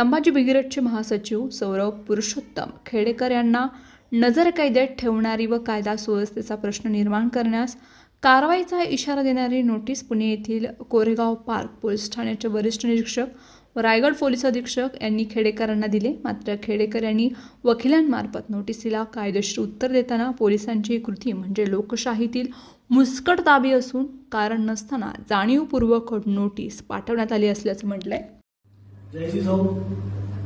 संभाजी ब्रिगेडचे महासचिव सौरव पुरुषोत्तम खेडेकर यांना नजरकैदेत ठेवणारी व कायदा सुव्यवस्थेचा प्रश्न निर्माण करण्यास कारवाईचा इशारा देणारी नोटीस पुणे येथील कोरेगाव पार्क पोलीस ठाण्याचे वरिष्ठ निरीक्षक व रायगड पोलीस अधीक्षक यांनी खेडेकरांना दिले. मात्र खेडेकर यांनी वकिलांमार्फत नोटीसीला कायदेशीर उत्तर देताना पोलिसांची ही कृती म्हणजे लोकशाहीतील मुस्कट दाबी असून कारण नसताना जाणीवपूर्वक नोटीस पाठवण्यात आली असल्याचं म्हटलं आहे जयसी जाऊ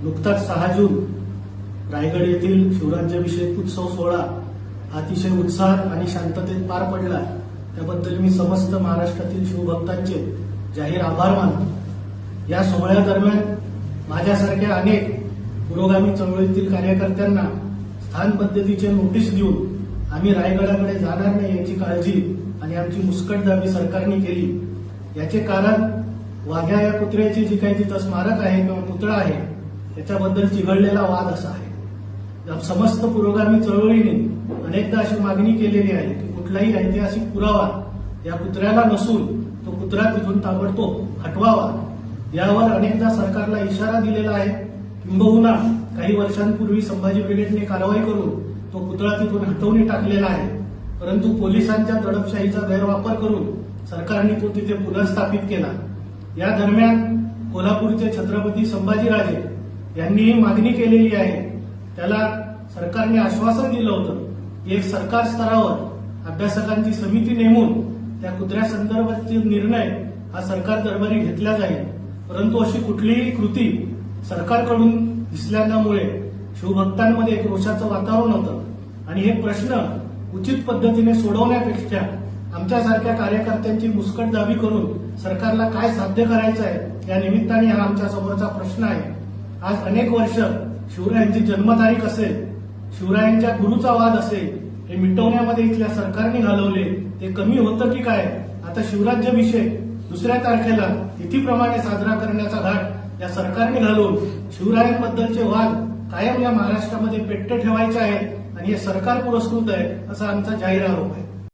नुकताच सहा जून रायगड येथील शिवराज्याभिषेक उत्सव सोहळा अतिशय उत्साहात आणि शांततेत पार पडला. त्याबद्दल मी समस्त महाराष्ट्रातील शिवभक्तांचे जाहीर आभार मानतो. या सोहळ्यादरम्यान माझ्यासारख्या अनेक पुरोगामी चळवळीतील कार्यकर्त्यांना स्थान पद्धतीचे नोटीस देऊन आम्ही रायगडाकडे जाणार नाही याची काळजी आणि आमची मुस्कटदाबी सरकारने केली. याचे कारण वाघ्या या कुत्र्याची जी काही तिथं स्मारक आहे किंवा पुतळा आहे त्याच्याबद्दल चिघळलेला वाद असा आहे. या समस्त पुरोगामी चळवळीने अनेकदा अशी मागणी केलेली आहे की कुठलाही ऐतिहासिक पुरावा या कुत्र्याला नसून तो कुत्रा तिथून ताबडतोब हटवावा. यावर अनेकदा सरकारला इशारा दिलेला आहे. किंबहुना काही वर्षांपूर्वी संभाजी ब्रिगेडने कारवाई करून तो पुतळा तिथून हटवून टाकलेला आहे. परंतु पोलिसांच्या दडपशाहीचा गैरवापर करून सरकारने तो तिथे पुनर्स्थापित केला. या दरम्यान कोल्हापूरचे छत्रपती संभाजीराजे यांनी ही मागणी केलेली आहे. त्याला सरकारने आश्वासन दिलं होतं की एक सरकार स्तरावर अभ्यासकांची समिती नेमून त्या कुत्र्या संदर्भातील निर्णय हा सरकार दरबारी घेतला जाईल. परंतु अशी कुठलीही कृती सरकारकडून दिसल्यामुळे शिवभक्तांमध्ये एक रोषाचं वातावरण होतं. आणि हे प्रश्न उचित पद्धतीने सोडवण्यापेक्षा आमच्यासारख्या कार्यकर्त्यांची मुस्कटदाबी करून सरकारला काय साध्य करायचं आहे या निमित्ताने हा आमच्या समोरचा प्रश्न आहे. आज अनेक वर्ष शिवरायांची जन्मतारीख असेल शिवरायांच्या गुरुचा वाद असेल हे मिटवण्यामध्ये इथल्या सरकारने घालवले ते कमी होतं की काय? आता शिवराज्याभिषेक दुसऱ्या तारखेला तिथीप्रमाणे साजरा करण्याचा घाट या सरकारने घालून शिवरायांबद्दलचे वाद कायम या महाराष्ट्रामध्ये पेट्टे ठेवायचे आहेत आणि हे सरकार पुरस्कृत आहे असा आमचा जाहीर आरोप आहे.